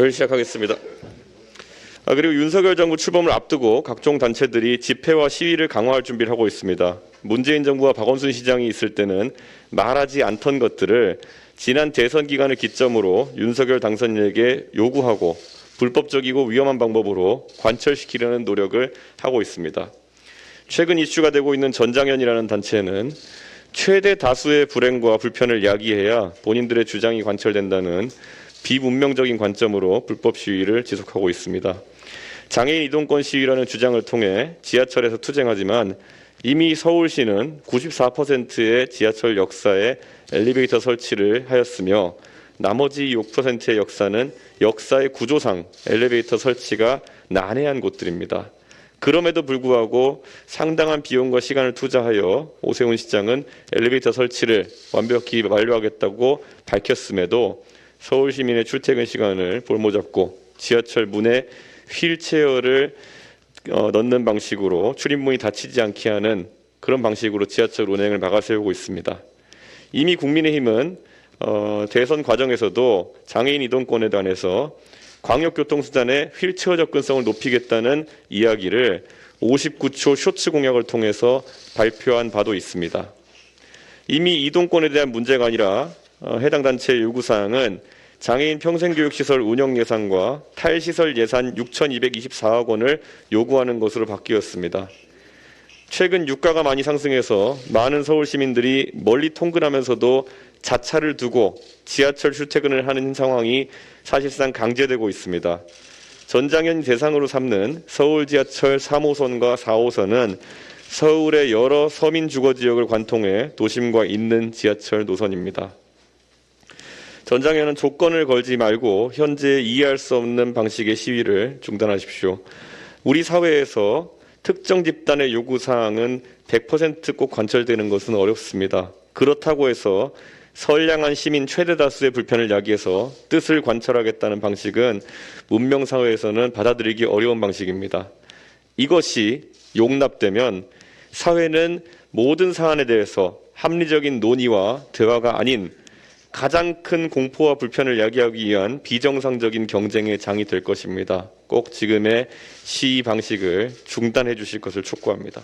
을 시작하겠습니다. 아, 그리고 윤석열 정부 출범을 앞두고 각종 단체들이 집회와 시위를 강화할 준비를 하고 있습니다. 문재인 정부와 박원순 시장이 있을 때는 말하지 않던 것들을 지난 대선 기간을 기점으로 윤석열 당선인에게 요구하고 불법적이고 위험한 방법으로 관철시키려는 노력을 하고 있습니다. 최근 이슈가 되고 있는 전장현이라는 단체는 최대 다수의 불행과 불편을 야기해야 본인들의 주장이 관철된다는 비문명적인 관점으로 불법 시위를 지속하고 있습니다. 장애인 이동권 시위라는 주장을 통해 지하철에서 투쟁하지만 이미 서울시는 94%의 지하철 역사에 엘리베이터 설치를 하였으며 나머지 6%의 역사는 역사의 구조상 엘리베이터 설치가 난해한 곳들입니다. 그럼에도 불구하고 상당한 비용과 시간을 투자하여 오세훈 시장은 엘리베이터 설치를 완벽히 완료하겠다고 밝혔음에도 서울 시민의 출퇴근 시간을 볼모잡고 지하철 문에 휠체어를 어, 넣는 방식으로 출입문이 닫히지 않게 하는 그런 방식으로 지하철 운행을 막아세우고 있습니다. 이미 국민의힘은 어, 대선 과정에서도 장애인 이동권에 관해서 광역교통수단의 휠체어 접근성을 높이겠다는 이야기를 59초 쇼츠 공약을 통해서 발표한 바도 있습니다. 이미 이동권에 대한 문제가 아니라 어, 해당 단체의 요구사항은 장애인 평생교육시설 운영 예산과 탈시설 예산 6,224억 원을 요구하는 것으로 바뀌었습니다. 최근 유가가 많이 상승해서 많은 서울 시민들이 멀리 통근하면서도 자차를 두고 지하철 출퇴근을 하는 상황이 사실상 강제되고 있습니다. 전장현 대상으로 삼는 서울 지하철 3호선과 4호선은 서울의 여러 서민 주거 지역을 관통해 도심과 있는 지하철 노선입니다. 전장현은 조건을 걸지 말고 현재 이해할 수 없는 방식의 시위를 중단하십시오. 우리 사회에서 특정 집단의 요구 사항은 100%꼭 관철되는 것은 어렵습니다. 그렇다고 해서 선량한 시민 최대 다수의 불편을 야기해서 뜻을 관철하겠다는 방식은 문명 사회에서는 받아들이기 어려운 방식입니다. 이것이 용납되면 사회는 모든 사안에 대해서 합리적인 논의와 대화가 아닌 가장 큰 공포와 불편을 야기하기 위한 비정상적인 경쟁의 장이 될 것입니다. 꼭 지금의 시위 방식을 중단해 주실 것을 촉구합니다.